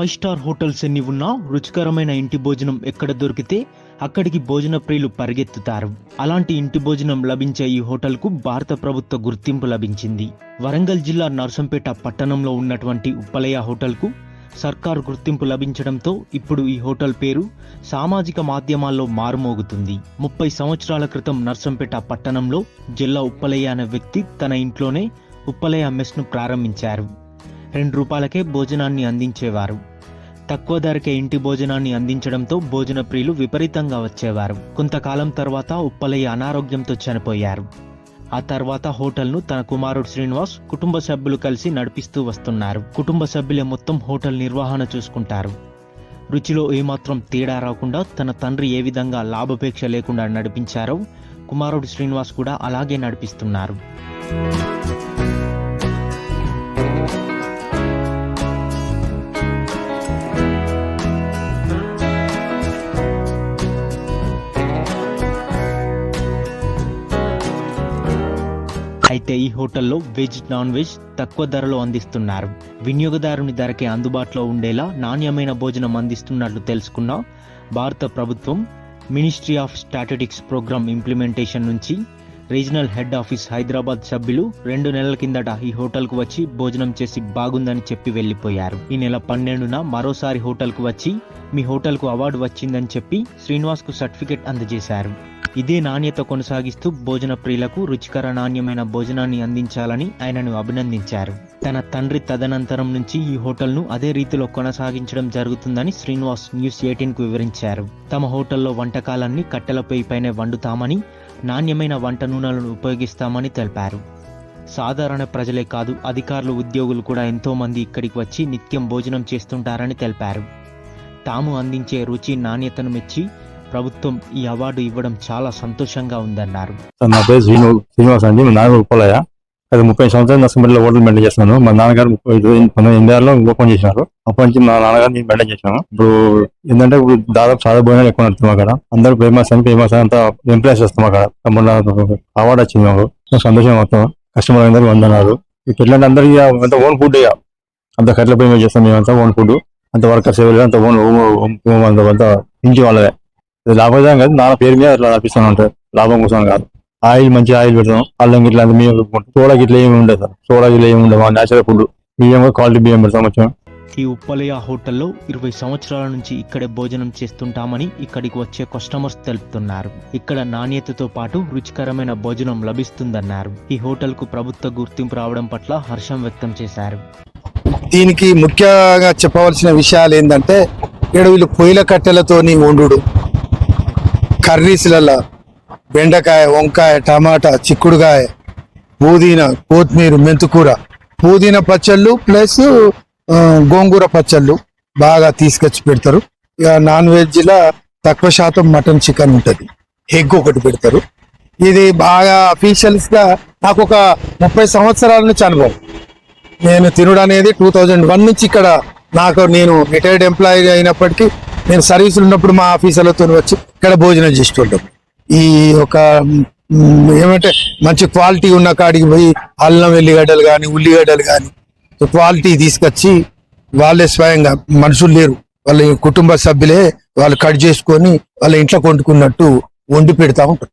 Five star hotels ఎన్ని ఉన్నా రుచికరమైన ఇంటి భోజనం ఎక్కడ దొరికితే అక్కడికి భోజన ప్రియులు పరిగెత్తుతారు. అలాంటి ఇంటి భోజనం లభించే ఈ హోటల్కు భారత ప్రభుత్వ గుర్తింపు లభించింది. వరంగల్ జిల్లా నర్సంపేట పట్టణంలో ఉన్నటువంటి ఉప్పలయ హోటల్కు సర్కార్ గుర్తింపు లభించడంతో ఇప్పుడు ఈ హోటల్ పేరు సామాజిక మాధ్యమాల్లో మారుమోగుతుంది. ముప్పై సంవత్సరాల క్రితం నర్సంపేట పట్టణంలో జిల్లా ఉప్పలయ్య అనే వ్యక్తి తన ఇంట్లోనే ఉప్పలయ్య మెస్ను ప్రారంభించారు. రెండు రూపాయలకే భోజనాన్ని అందించేవారు. తక్కువ ధరకే ఇంటి భోజనాన్ని అందించడంతో భోజన ప్రియులు విపరీతంగా వచ్చేవారు. కొంతకాలం తర్వాత ఉప్పలయ్య అనారోగ్యంతో చనిపోయారు. ఆ తర్వాత హోటల్ను తన కుమారుడు శ్రీనివాస్ కుటుంబ సభ్యులు కలిసి నడిపిస్తూ వస్తున్నారు. కుటుంబ సభ్యులే మొత్తం హోటల్ నిర్వహణ చూసుకుంటారు. రుచిలో ఏమాత్రం తేడా రాకుండా తన తండ్రి ఏ విధంగా లాభాపేక్ష లేకుండా నడిపించారో కుమారుడు శ్రీనివాస్ కూడా అలాగే నడిపిస్తున్నారు. అయితే ఈ హోటల్లో వెజ్ నాన్ వెజ్ తక్కువ ధరలో అందిస్తున్నారు. వినియోగదారుని ధరకే అందుబాటులో ఉండేలా నాణ్యమైన భోజనం అందిస్తున్నట్లు తెలుసుకున్న భారత ప్రభుత్వం ministry of statistics programme implementation నుంచి రీజనల్ హెడ్ ఆఫీస్ హైదరాబాద్ సభ్యులు రెండు నెలల కిందట ఈ హోటల్కు వచ్చి భోజనం చేసి బాగుందని చెప్పి వెళ్ళిపోయారు ఈ నెల పన్నెండున మరోసారి హోటల్కు వచ్చి మీ హోటల్కు అవార్డు వచ్చిందని చెప్పి శ్రీనివాస్కు సర్టిఫికెట్ అందజేశారు. ఇదే నాణ్యత కొనసాగిస్తూ భోజన ప్రియులకు రుచికర నాణ్యమైన భోజనాన్ని అందించాలని ఆయనను అభినందించారు. తన తండ్రి తదనంతరం నుంచి ఈ హోటల్ను అదే రీతిలో కొనసాగించడం జరుగుతుందని శ్రీనివాస్ న్యూస్ ఎయిటీన్కు వివరించారు. తమ హోటల్లో వంటకాలన్నీ కట్టెల పైన పైనే వండుతామని నాణ్యమైన వంట నూనెలను ఉపయోగిస్తామని తెలిపారు. సాధారణ ప్రజలే కాదు అధికారులు ఉద్యోగులు కూడా ఎంతో మంది ఇక్కడికి వచ్చి నిత్యం భోజనం చేస్తుంటారని తెలిపారు. తాము అందించే రుచి నాణ్యతను మెచ్చి ప్రభుత్వం ఈ అవార్డు ఇవ్వడం చాలా సంతోషంగా ఉందన్నారు. నా పేరు శ్రీను శ్రీనివాస్ అండి. మా నాన్న ఉప్పలయ్య. అది ముప్పై సంవత్సరాలు నర్సింపల్లిలో ఓటర్ మెయింటైన్ చేస్తున్నాను. మా నాన్నగారు ముప్పై పంతొమ్మిది ఎనిమిది ఆరులో ఓపెన్ చేసినారు. అప్పటి నుంచి మా నాన్నగారు నేను మెయింటైన్ చేశాను. ఇప్పుడు ఏంటంటే ఇప్పుడు దాదాపు చాలా భోజనాలు ఎక్కువ నడుతున్నాం అక్కడ అందరూ ఫేమస్ అని ఫేమస్ అంతా ఎంప్లాయీస్ వస్తాం అక్కడ మొన్న అవార్డు వచ్చింది మాకు. సంతోషం మొత్తం. కస్టమర్ అందరూ వందన్నారు ఇప్పుడు అందరికీ అంత ఓన్ ఫుడ్ ఇక. అంత కట్ల పేమెంట్ చేస్తాం మేమంతా ఓన్ ఫుడ్. అంత వర్కర్స్ ఎవరు అంత ఓన్ అంత ఇంటి వాళ్ళదే లాభదాయం కాదు నా పేరు మీద అట్లా నడిపిస్తాను ఉంటారు లాభం కోసం కాదు. ఆయిల్ మంచి ఆయిల్ పెడతాం. అల్లం గిట్లా అంత మేము సోడా గిట్ల ఏమి ఉండదు సార్. సోడా గిట్ల ఏమి ఉండదు. మా నేచురల్ ఫుడ్ బియ్యం కూడా క్వాలిటీ బియ్యం పెడతాం వచ్చాం ఈ ఉప్పలయ్య హోటల్లో ఇరవై సంవత్సరాల నుంచి ఇక్కడే భోజనం చేస్తుంటామని ఇక్కడికి వచ్చే కస్టమర్స్ తెలుపుతున్నారు. ఇక్కడ నాణ్యతతో పాటు రుచికరమైన భోజనం లభిస్తుందన్నారు. ఈ హోటల్కు ప్రభుత్వ గుర్తింపు రావడం పట్ల హర్షం వ్యక్తం చేశారు. దీనికి ముఖ్యంగా చెప్పవలసిన విషయాలు ఏంటంటే ఇక్కడ వీళ్ళు పొయ్యిల కట్టెలతోని వండుడు. కర్రీస్లలో బెండకాయ వంకాయ టమాటా చిక్కుడుకాయ పుదీనా కొత్తిమీర మెంతుకూర. పుదీనా పచ్చళ్ళు ప్లస్ గోంగూర పచ్చళ్ళు బాగా తీసుకొచ్చి పెడతారు. ఇక నాన్ వెజ్లో తక్కువ శాతం మటన్ చికెన్ ఉంటుంది. ఎగ్ ఒకటి పెడతారు. ఇది బాగా అఫీషియల్స్గా నాకు ఒక ముప్పై సంవత్సరాల నుంచి అనుభవం. నేను తినుడు అనేది టూ థౌజండ్ వన్ నుంచి ఇక్కడ నాకు నేను రిటైర్డ్ ఎంప్లాయీ అయినప్పటికీ నేను సర్వీసులు ఉన్నప్పుడు మా ఆఫీసర్లతో వచ్చి ఇక్కడ భోజనం చేసుకుంటాం. ఈ ఒక ఏమంటే మంచి క్వాలిటీ ఉన్న కాడికి పోయి అల్లం వెల్లిగడ్డలు కానీ ఉల్లిగడ్డలు కానీ క్వాలిటీ తీసుకొచ్చి వాళ్ళే స్వయంగా మనుషులు లేరు. వాళ్ళ కుటుంబ సభ్యులే వాళ్ళు కట్ చేసుకొని వాళ్ళ ఇంట్లో వండుకున్నట్టు వండి పెడతా ఉంటారు.